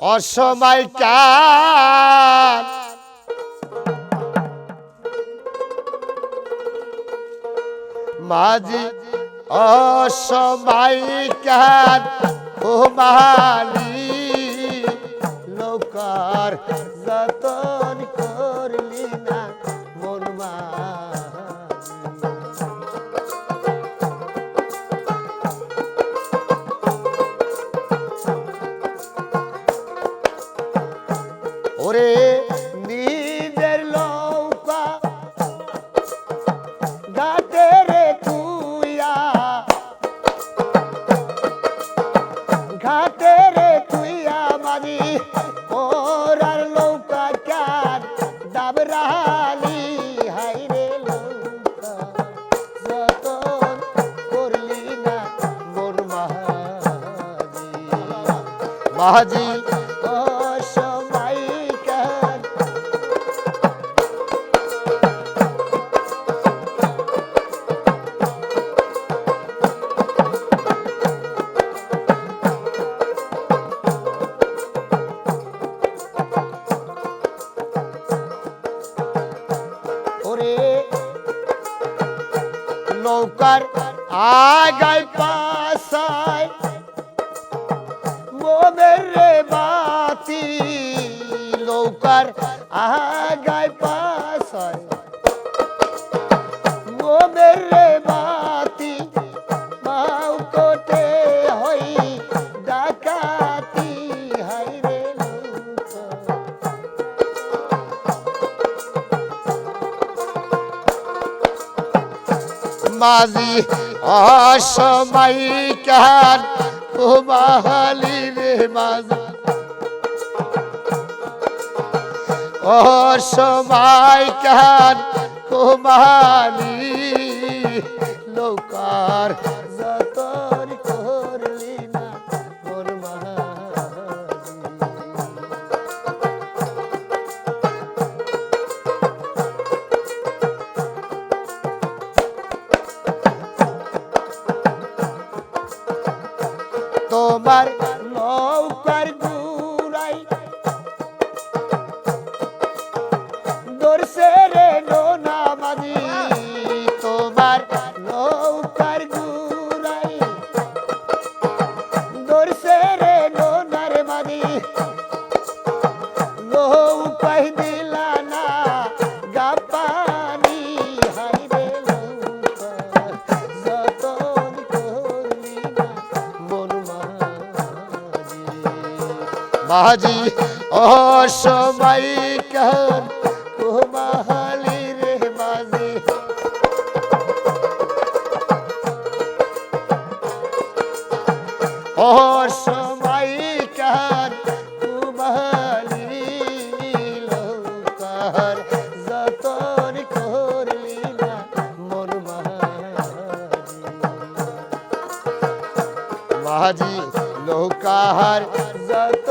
অসময় কার মাঝি অসময় কার ও মালি ঘাটে রে তুইয়া মারি ওরার নৌকা কার দাবরালি হাই রে মাহাজি মাহাজি নৌকার আগায় পাশায়। মোদের রে বাতি নৌকার আগায় পাশায় মাঝি অসময় কার কুমাহালি রে মাঝি। অসময় কার কুমাহালি লোকার তোমার নৌকার গুড়াই দর্শে রে নোনা মাঝি তোমার নৌকার গুড়াই দর্শে মাঝি অসময় কার কুমাহালি রে মাঝি। অসময় কার কুমাহালি লোকার যতন করলি মাঝি। নৌকার যত